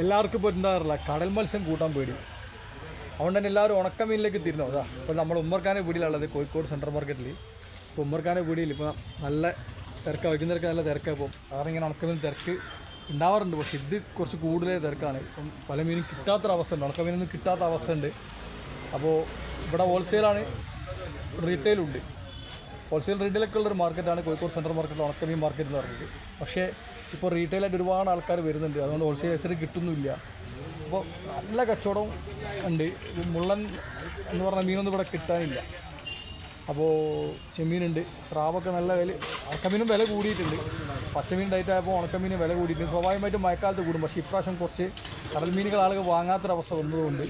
എല്ലാവർക്കും ഇപ്പോൾ ഉണ്ടാകാറില്ല കടൽ മത്സ്യം കൂട്ടാൻ പേടി. അതുകൊണ്ട് തന്നെ എല്ലാവരും ഉണക്കമീനിലേക്ക് തിരിഞ്ഞു. അതാ ഇപ്പോൾ നമ്മൾ ഉമ്മർക്കാനെ വീടിലുള്ളത് കോഴിക്കോട് സെൻട്രൽ മാർക്കറ്റിൽ ഇപ്പോൾ ഉമ്മർക്കാനെ വീടിയിൽ ഇപ്പോൾ നല്ല തിരക്കാണ് വൈകുന്നേരക്ക് നല്ല തിരക്കാണ് ഇപ്പോൾ കാരണം ഇങ്ങനെ ഉണക്കമീൻ തിരക്ക് ഉണ്ടാവാറുണ്ട്. പക്ഷേ ഇത് കുറച്ച് കൂടുതലേ തിരക്കാണ്. ഇപ്പം പല മീനും കിട്ടാത്തൊരവസ്ഥ ഉണ്ട്. ഉണക്കമീനൊന്നും കിട്ടാത്ത അവസ്ഥ ഉണ്ട്. അപ്പോൾ ഇവിടെ ഹോൾസെയിലാണ് റീറ്റെയിലുണ്ട് ഹോൾസെയിൽ റീറ്റെയിലൊക്കെ ഉള്ളൊരു മാർക്കറ്റാണ് കോഴിക്കോട് സെൻട്രൽ മാർക്കറ്റിൽ ഉണക്കമീൻ മാർക്കറ്റ് എന്ന് പറയുന്നത് പക്ഷേ ഇപ്പോൾ റീറ്റെയിലായിട്ട് ഒരുപാട് ആൾക്കാർ വരുന്നുണ്ട്. അതുകൊണ്ട് ഹോൾസെയിൽ ഐസറി കിട്ടുന്നില്ല അപ്പോൾ നല്ല കച്ചവടം ഉണ്ട്. മുള്ളൻ എന്ന് പറഞ്ഞ മീനൊന്നും ഇവിടെ കിട്ടാനില്ല. അപ്പോൾ ചെമ്മീനുണ്ട്. സ്രാവൊക്കെ നല്ല വില ഉണക്കമീനും വില കൂടിയിട്ടുണ്ട്. പച്ചമീൻ ഡയറ്റായപ്പോൾ ഉണക്കമീനും വില കൂടിയിട്ടുണ്ട്. സ്വാഭാവികമായിട്ടും മഴക്കാലത്ത് കൂടും. പക്ഷേ ഇപ്രാവശ്യം കുറച്ച് കടൽ മീനുകൾ ആളുകൾ വാങ്ങാത്തൊരവസ്ഥ വന്നതുകൊണ്ട്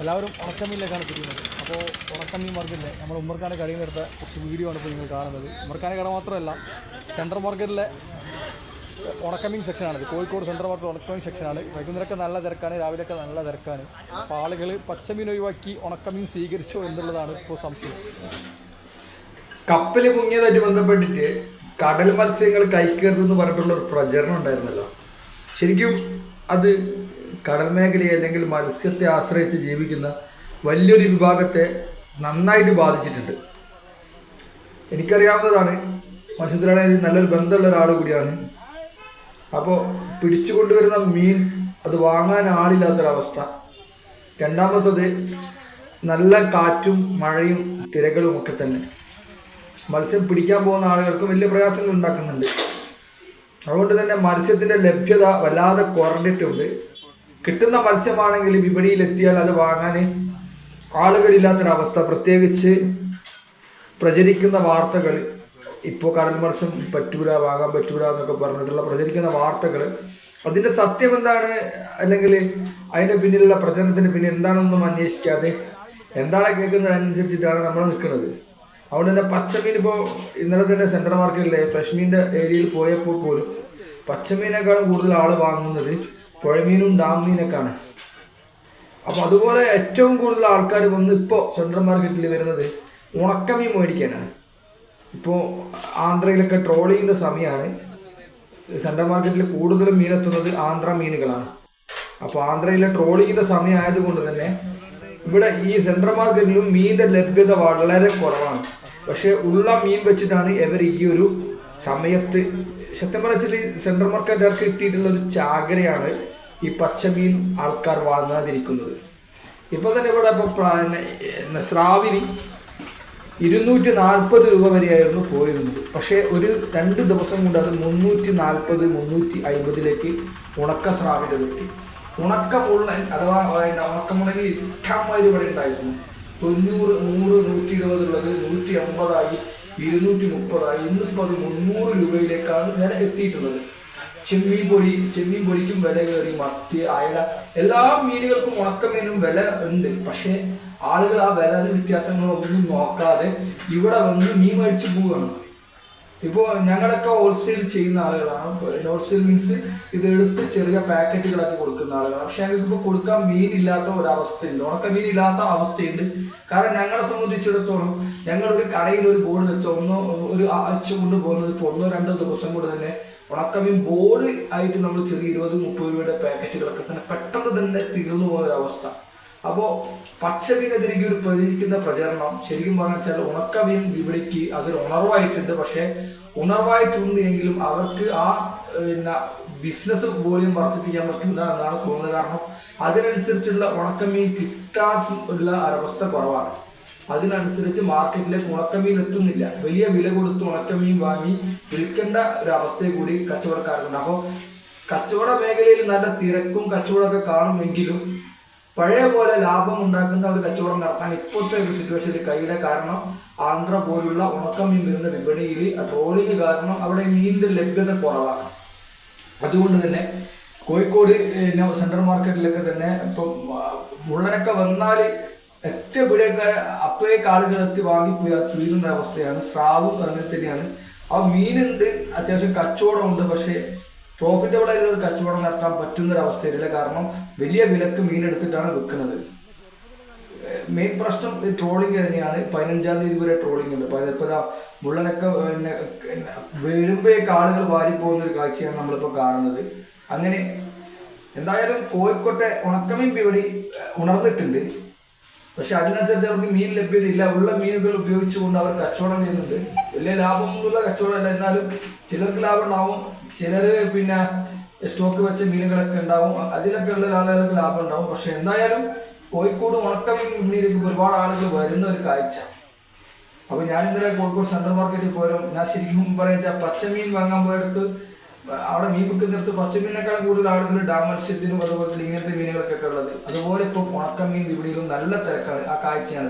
എല്ലാവരും ഉണക്കമീനിലേക്കാണ് തിരിയുന്നത്. അപ്പോൾ ഉറക്കമീൻ മാർക്കറ്റിലെ നമ്മൾ ഉമ്മർഖാന്റെ കടയിൽ നിന്ന് എടുത്ത കുറച്ച് വീഡിയോ ആണ് ഇപ്പോൾ നിങ്ങൾ കാണുന്നത്. ഉമ്മർഖാന്റെ കട മാത്രമല്ല സെൻട്രൽ മാർക്കറ്റിലെ ഉണക്കമീൻ സെക്ഷനാണിത് കോഴിക്കോട് സെൻട്രൽ മാർക്കറ്റ് ഉണക്കമീൻ സെക്ഷനാണ് വൈകുന്നേരമൊക്കെ നല്ല തിരക്കാണ് രാവിലെയൊക്കെ നല്ല തിരക്കാണ്. അപ്പോൾ ആളുകൾ പച്ചമീൻ ഒഴിവാക്കി ഉണക്കമീൻ സ്വീകരിച്ചോ എന്നുള്ളതാണ് ഇപ്പോൾ സംശയം. കപ്പൽ മുങ്ങിയതായിട്ട് ബന്ധപ്പെട്ടിട്ട് കടൽ മത്സ്യങ്ങൾ കൈക്കരുതെന്ന് പറഞ്ഞിട്ടുള്ള ഒരു പ്രചരണം ഉണ്ടായിരുന്നല്ലോ. ശരിക്കും അത് കടൽ മേഖലയെ അല്ലെങ്കിൽ മത്സ്യത്തെ ആശ്രയിച്ച് ജീവിക്കുന്ന വലിയൊരു വിഭാഗത്തെ നന്നായിട്ട് ബാധിച്ചിട്ടുണ്ട്. എനിക്കറിയാവുന്നതാണ് മത്സ്യത്തിലാണെങ്കിൽ നല്ലൊരു ബന്ധമുള്ള ഒരാൾ കൂടിയാണ്. അപ്പോൾ പിടിച്ചു കൊണ്ടുവരുന്ന മീൻ അത് വാങ്ങാൻ ആളില്ലാത്തൊരവസ്ഥ. രണ്ടാമത്തത് നല്ല കാറ്റും മഴയും തിരകളും ഒക്കെ തന്നെ. മത്സ്യം പിടിക്കാൻ പോകുന്ന ആളുകൾക്ക് വലിയ പ്രയാസങ്ങൾ ഉണ്ടാക്കുന്നുണ്ട്. അതുകൊണ്ട് തന്നെ മത്സ്യത്തിന്റെ ലഭ്യത വല്ലാതെ കുറഞ്ഞിട്ടുണ്ട്. കിട്ടുന്ന മത്സ്യമാണെങ്കിൽ വിപണിയിൽ എത്തിയാൽ അത് വാങ്ങാൻ ആളുകളില്ലാത്തൊരവസ്ഥ പ്രത്യേകിച്ച് പ്രചരിക്കുന്ന വാർത്തകൾ ഇപ്പോൾ കറണ്ട് മത്സ്യം പറ്റൂല വാങ്ങാൻ പറ്റൂല എന്നൊക്കെ പറഞ്ഞിട്ടുള്ള പ്രചരിക്കുന്ന വാർത്തകൾ അതിന്റെ സത്യം എന്താണ്? അല്ലെങ്കിൽ അതിന്റെ പിന്നിലുള്ള പ്രചരണത്തിന് പിന്നെ എന്താണെന്നൊന്നും അന്വേഷിക്കാതെ എന്താണ് കേൾക്കുന്നത്? അനുസരിച്ചിട്ടാണ് നമ്മൾ നിൽക്കുന്നത്. അതുകൊണ്ട് തന്നെ പച്ചമീൻ ഇപ്പോൾ ഇന്നലെ തന്നെ സെൻട്രൽ മാർക്കറ്റിലെ ഫ്രഷ് മീന്റെ ഏരിയയിൽ പോയപ്പോൾ പോലും പച്ചമീനേക്കാളും കൂടുതൽ ആൾ വാങ്ങുന്നത് പുഴമീനും ഡാം മീനൊക്കെയാണ്. അപ്പോൾ അതുപോലെ ഏറ്റവും കൂടുതൽ ആൾക്കാർ വന്ന് ഇപ്പോ സെൻട്രൽ മാർക്കറ്റിൽ വരുന്നത് ഉണക്കമീൻ മേടിക്കാനാണ്. ഇപ്പോ ആന്ധ്രയിലൊക്കെ ട്രോളിങ്ങിന്റെ സമയമാണ് സെൻട്രൽ മാർക്കറ്റിൽ കൂടുതലും മീനെത്തുന്നത് ആന്ധ്ര മീനുകളാണ്. അപ്പോൾ ആന്ധ്രയിലെ ട്രോളി ചെയ്യുന്ന സമയമായത് കൊണ്ട് തന്നെ ഇവിടെ ഈ സെൻട്രൽ മാർക്കറ്റിലും മീനിന്റെ ലഭ്യത വളരെ കുറവാണ്. പക്ഷേ ഉള്ള മീൻ വെച്ചിട്ടാണ് ഇവർ ഈ ഒരു സമയത്ത് സത്യം പറഞ്ഞാൽ സെൻട്രൽ മാർക്കറ്റുകാർക്ക് കിട്ടിയിട്ടുള്ള ഒരു ചാകരയാണ്. ഈ പച്ചമീൻ ആൾക്കാർ വാങ്ങാതിരിക്കുന്നത്. ഇപ്പോൾ തന്നെ ഇവിടെ ഇപ്പോൾ സ്രാവിന് ഇരുന്നൂറ്റി നാൽപ്പത് രൂപ വരെയായിരുന്നു പോയിരുന്നത്. പക്ഷേ ഒരു രണ്ട് ദിവസം കൊണ്ട് അത് മുന്നൂറ്റി നാൽപ്പത് മുന്നൂറ്റി അയിമ്പതിലേക്ക് ഉണക്ക സ്രാവിന്റെ എത്തി ഉണക്കമുള്ളൻ അഥവാ അതിന്റെ ഉണക്കമുള്ളൻ ഇഷ്ടമായി ഇവിടെ ഉണ്ടായിരുന്നു. തൊണ്ണൂറ് നൂറ് നൂറ്റി ഇരുപത് ഉള്ളത് നൂറ്റി അമ്പതായി ഇരുന്നൂറ്റി മുപ്പതായി ഇന്നിപ്പോൾ അത് മുന്നൂറ് രൂപയിലേക്കാണ് വില എത്തിയിട്ടുള്ളത്. ചെമ്മീൻ പൊടി ചെമ്മീൻ പൊടിക്കും വില കയറി മത്തി അയല എല്ലാ മീനുകൾക്കും ഉണക്കമീനും വില ഉണ്ട്. പക്ഷേ ആളുകൾ ആ വില വ്യത്യാസങ്ങളൊന്നും നോക്കാതെ ഇവിടെ വന്ന് മീൻ മേടിച്ച് പോവുകയാണ്. ഇപ്പോൾ ഞങ്ങളൊക്കെ ഹോൾസെയിൽ ചെയ്യുന്ന ആളുകളാണ്. ഹോൾസെയിൽ മീൻസ് ഇത് എടുത്ത് ചെറിയ പാക്കറ്റുകളാക്കി കൊടുക്കുന്ന ആളുകളാണ്. പക്ഷെ ഞങ്ങൾക്ക് ഇപ്പോൾ കൊടുക്കാൻ മീനില്ലാത്ത ഒരവസ്ഥയുണ്ട്. ഉണക്ക മീൻ ഇല്ലാത്ത അവസ്ഥയുണ്ട്. കാരണം ഞങ്ങളെ സംബന്ധിച്ചിടത്തോളം ഞങ്ങളൊരു കടയിൽ ഒരു ബോർഡ് വെച്ച് ഒന്നോ ഒരു ആഴ്ച കൊണ്ട് പോകുന്നത് ഇപ്പോൾ ഒന്നോ രണ്ടോ ദിവസം കൊണ്ട് തന്നെ ഉണക്കമീൻ ബോർഡ് ആയിട്ട് നമ്മൾ ചെറിയ ഇരുപത് മുപ്പത് രൂപയുടെ പാക്കറ്റുകളൊക്കെ തന്നെ പെട്ടെന്ന് തന്നെ തീർന്നു പോകുന്ന ഒരു അവസ്ഥ അപ്പോൾ പച്ചമീനെതിരെ ഒരു പ്രചരിക്കുന്ന പ്രചരണം ശരിക്കും പറഞ്ഞാൽ ഉണക്കമീൻ വിപണിക്ക് അതൊരു ഉണർവായിട്ടുണ്ട്. പക്ഷേ ഉണർവായിട്ടുണ്ട് എങ്കിലും അവർക്ക് ആ പിന്നെ ബിസിനസ് വോളിയം വർദ്ധിപ്പിക്കാൻ പറ്റില്ല എന്നാണ് തോന്നുന്നത്. കാരണം അതിനനുസരിച്ചുള്ള ഉണക്കമീൻ കിട്ടാനുള്ള അവസ്ഥ കുറവാണ്. അതിനനുസരിച്ച് മാർക്കറ്റിലേക്ക് ഉണക്കമീൻ എത്തുന്നില്ല. വലിയ വില കൊടുത്ത് ഉണക്കമീൻ വാങ്ങി വിൽക്കേണ്ട ഒരു അവസ്ഥയെ കൂടി കച്ചവടക്കാർക്കുണ്ട് അപ്പോൾ കച്ചവട മേഖലയിൽ നല്ല തിരക്കും കച്ചവടമൊക്കെ കാണുമെങ്കിലും പഴയ പോലെ ലാഭം ഉണ്ടാക്കുന്ന ഒരു കച്ചവടം നടത്താൻ ഇപ്പോഴത്തെ ഒരു സിറ്റുവേഷനിൽ കഴിയില്ല കാരണം ആന്ധ്ര പോലുള്ള ഉണക്കമീൻ വരുന്ന വിപണിയിൽ ട്രോളിങ് കാരണം അവിടെ മീനിന്റെ ലഭ്യത കുറവാണ്. അതുകൊണ്ട് തന്നെ കോഴിക്കോട് സെൻട്രൽ മാർക്കറ്റിലൊക്കെ തന്നെ ഇപ്പം മുള്ളനൊക്കെ വന്നാൽ എത്തിയപ്പോഴൊക്കെ അപ്പോഴേക്ക് ആളുകൾ എത്തി വാങ്ങിപ്പോയി തീരുന്ന അവസ്ഥയാണ്. സ്രാവും അങ്ങനെ തന്നെയാണ്. ആ മീനുണ്ട് അത്യാവശ്യം കച്ചവടമുണ്ട് പക്ഷേ പ്രോഫിറ്റബിൾ ആയിട്ടുള്ള ഒരു കച്ചവടം നടത്താൻ പറ്റുന്ന ഒരു കാരണം വലിയ വിലക്ക് മീനെടുത്തിട്ടാണ് വിൽക്കുന്നത് മെയിൻ പ്രശ്നം ഈ ട്രോളിങ് തന്നെയാണ്. പതിനഞ്ചാം തീയതി വരെ ട്രോളിംഗ് ഉണ്ട്. പതിന- ഇപ്പൊ ദാ മുള്ളനൊക്കെ പിന്നെ വരുമ്പോഴേക്ക് ആളുകൾ വാരി പോകുന്ന ഒരു കാഴ്ചയാണ് നമ്മളിപ്പോൾ കാണുന്നത്. അങ്ങനെ എന്തായാലും കോഴിക്കോട്ടെ ഉണക്കമീൻ വിപണി ഉണർന്നിട്ടുണ്ട്. പക്ഷെ അതിനനുസരിച്ച് അവർക്ക് മീൻ ലഭ്യതയില്ല. ഉള്ള മീനുകൾ ഉപയോഗിച്ചുകൊണ്ട് അവർ കച്ചവടം ചെയ്യുന്നുണ്ട്. വലിയ ലാഭമൊന്നുമില്ല കച്ചവടമല്ല. എന്നാലും ചിലർക്ക് ലാഭം ഉണ്ടാവും. ചിലർ പിന്നെ സ്റ്റോക്ക് വെച്ച മീനുകളൊക്കെ ഉണ്ടാവും. അതിലൊക്കെ ഉള്ള ആളുകൾക്ക് ലാഭം ഉണ്ടാവും. പക്ഷെ എന്തായാലും കോഴിക്കോട് ഉണക്കമീൻ വിപണിയിലേക്ക് ഒരുപാട് ആളുകൾ വരുന്ന ഒരു കാഴ്ച. അപ്പൊ ഞാൻ ഇന്നലെ കോഴിക്കോട് സെൻട്രൽ മാർക്കറ്റിൽ പോയാലും ഞാൻ ശരിക്കും പറയുന്ന പച്ചമീൻ വാങ്ങാൻ പോയടുത്ത് അവിടെ മീൻ വിൽക്കുന്നിടത്ത് പച്ചമീനേക്കാളും കൂടുതൽ ആളുകൾ ഡാം മത്സ്യത്തിനും അതുപോലെ ഇങ്ങനത്തെ മീനുകളൊക്കെ ഉള്ളത്. അതുപോലെ ഇപ്പൊ ഉണക്കമീൻ വിപണിയിലും നല്ല തിരക്കാണ്. ആ കാഴ്ചയാണ്.